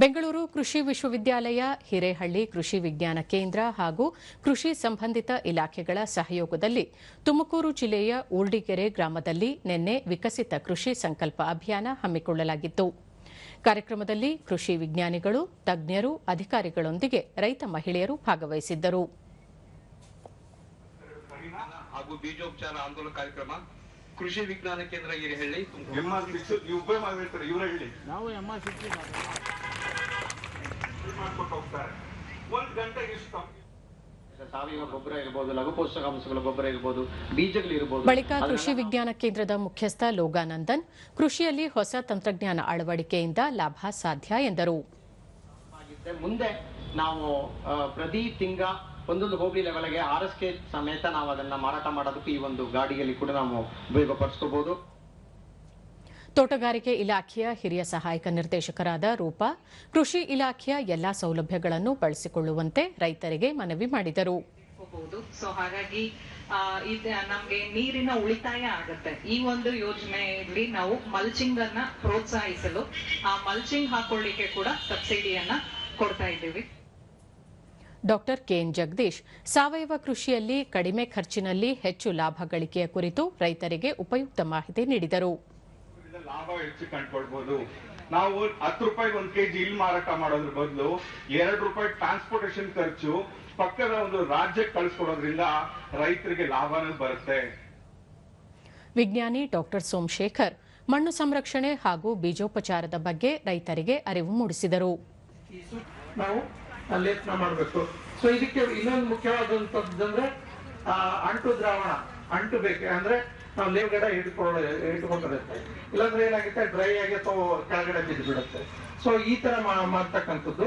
ಬೆಂಗಳೂರು ಕೃಷಿ ವಿಶ್ವವಿದ್ಯಾಲಯ ಹಿರೇಹಳ್ಳಿ ಕೃಷಿ ವಿಜ್ಞಾನ ಕೇಂದ್ರ ಹಾಗೂ ಕೃಷಿ ಸಂಬಂಧಿತ ಇಲಾಖೆಗಳ ಸಹಯೋಗದಲ್ಲಿ ತುಮಕೂರು ಜಿಲ್ಲೆಯ ಊರ್ಡಿಗೆರೆ ಗ್ರಾಮದಲ್ಲಿ ನಿನ್ನೆ ವಿಕಸಿತ ಕೃಷಿ ಸಂಕಲ್ಪ ಅಭಿಯಾನ ಹಮ್ಮಿಕೊಳ್ಳಲಾಗಿತ್ತು. ಕಾರ್ಯಕ್ರಮದಲ್ಲಿ ಕೃಷಿ ವಿಜ್ಞಾನಿಗಳು ತಜ್ಞರು ಅಧಿಕಾರಿಗಳೊಂದಿಗೆ ರೈತ ಮಹಿಳೆಯರು ಭಾಗವಹಿಸಿದ್ದರು. ಹಾಗೂ ಬೀಜೋಪಚಾರ ಆಂದೋಲನ ಕಾರ್ಯಕ್ರಮ ಕೃಷಿ ವಿಜ್ಞಾನ ಕೇಂದ್ರ Hirehalli Tumakuru M R six ನೀವು ಉಪಯೋಗ ಮಾಡಿರ್ತಾರೆ ಇವ್ರ ಹೇಳಿ ನಾವು ಎಂ ಆರ್ ಸಿಕ್ಸ್ ಮಾಡ್ಕೊಂಡು ಹೋಗ್ತಾರೆ ಒಂದ್ ಗಂಟೆಗೆ ಇಷ್ಟ. ಸಾವಯವ ಗೊಬ್ಬರ ಇರ್ಬೋದು ಲಘು ಪೋಷಕಾಂಶಗಳ ಗೊಬ್ಬರ ಇರ್ಬೋದು ಬಳಿಕ ಕೃಷಿ ವಿಜ್ಞಾನ ಕೇಂದ್ರದ ಮುಖ್ಯಸ್ಥ ಲೋಗಾನಂದನ್ ಕೃಷಿಯಲ್ಲಿ ಹೊಸ ತಂತ್ರಜ್ಞಾನ ಅಳವಡಿಕೆಯಿಂದ ಲಾಭ ಸಾಧ್ಯ ಎಂದರು. ಮುಂದೆ ನಾವು ಪ್ರತಿ ತಿಂಗ ಒಂದೊಂದು ಹೋಬಳಿ ಲೆವೆಲ್ಗೆ ಆರ್ ಎಸ್ ಕೆ ಸಮೇತ ನಾವು ಅದನ್ನ ಮಾರಾಟ ಮಾಡೋದಕ್ಕೆ ಈ ಒಂದು ಗಾಡಿಯಲ್ಲಿ ಕೂಡ ನಾವು ಉಪಯೋಗಪಡಿಸ್ಕೋಬಹುದು ತೋಟಗಾರಿಕೆ ಇಲಾಖೆಯ ಹಿರಿಯ ಸಹಾಯಕ ನಿರ್ದೇಶಕರಾದ ರೂಪಾ ಕೃಷಿ ಇಲಾಖೆಯ ಎಲ್ಲಾ ಸೌಲಭ್ಯಗಳನ್ನು ಬಳಸಿಕೊಳ್ಳುವಂತೆ ರೈತರಿಗೆ ಮನವಿ ಮಾಡಿದರು. ಸೊ ಹಾಗಾಗಿ ನಮ್ಗೆ ನೀರಿನ ಉಳಿತಾಯ ಆಗುತ್ತೆ. ಈ ಒಂದು ಯೋಜನೆಯಲ್ಲಿ ನಾವು ಮಲ್ಚಿಂಗ್ ಅನ್ನ ಪ್ರೋತ್ಸಾಹಿಸಲು ಆ ಮಲ್ಚಿಂಗ್ ಹಾಕೊಳ್ಳಿಕ್ಕೆ ಕೂಡ ಸಬ್ಸಿಡಿಯನ್ನ ಕೊಡ್ತಾ ಇದ್ದೀವಿ. ಡಾಕ್ಟರ್ ಕೆಎನ್ ಜಗದೀಶ್ ಸಾವಯವ ಕೃಷಿಯಲ್ಲಿ ಕಡಿಮೆ ಖರ್ಚಿನಲ್ಲಿ ಹೆಚ್ಚು ಲಾಭ ಗಳಿಕೆಯ ಕುರಿತು ರೈತರಿಗೆ ಉಪಯುಕ್ತ ಮಾಹಿತಿ ನೀಡಿದರು. ಲಾಭ ಹೆಚ್ಚು ಕಂಡ್ಕೊಳ್ಬಹುದು ನಾವು ಹತ್ತು ರೂಪಾಯಿಗೆ ಒಂದ್ ಕೆಜಿ ಇಲ್ಲಿ ಮಾರಾಟ ಮಾಡೋದ್ರ ಬದಲು ಎರಡು ರೂಪಾಯಿ ಟ್ರಾನ್ಸ್ಪೋರ್ಟೇಷನ್ ಖರ್ಚು ಪಕ್ಕದ ಒಂದು ರಾಜ್ಯಕ್ಕೆ ಕಳಿಸ್ಕೊಡೋದ್ರಿಂದ ರೈತರಿಗೆ ಲಾಭನೂ ಬರುತ್ತೆ. ವಿಜ್ಞಾನಿ ಡಾಕ್ಟರ್ ಸೋಮಶೇಖರ್ ಮಣ್ಣು ಸಂರಕ್ಷಣೆ ಹಾಗೂ ಬೀಜೋಪಚಾರದ ಬಗ್ಗೆ ರೈತರಿಗೆ ಅರಿವು ಮೂಡಿಸಿದರು. ನಾವು ಲೇಪನ ಮಾಡಬೇಕು. ಸೊ ಇದಕ್ಕೆ ಇನ್ನೊಂದು ಮುಖ್ಯವಾದಂತಂದ್ರೆ ಆ ಅಂಟು ದ್ರಾವಣ ಅಂಟು ಬೇಕು ಅಂದ್ರೆ ನಾವು ಮೇಲ್ಗಡೆ ಹಿಡ್ಕೊಳ್ಳೋ ಹಿಡ್ಕೊಂಡಿರುತ್ತೆ ಇಲ್ಲಾಂದ್ರೆ ಏನಾಗುತ್ತೆ ಡ್ರೈ ಆಗಿ ಅಥವಾ ಕೆಳಗಡೆ ಬಿದ್ದು ಬಿಡುತ್ತೆ ಸೊ ಈ ತರ ಮಾಡ್ತಕ್ಕಂಥದ್ದು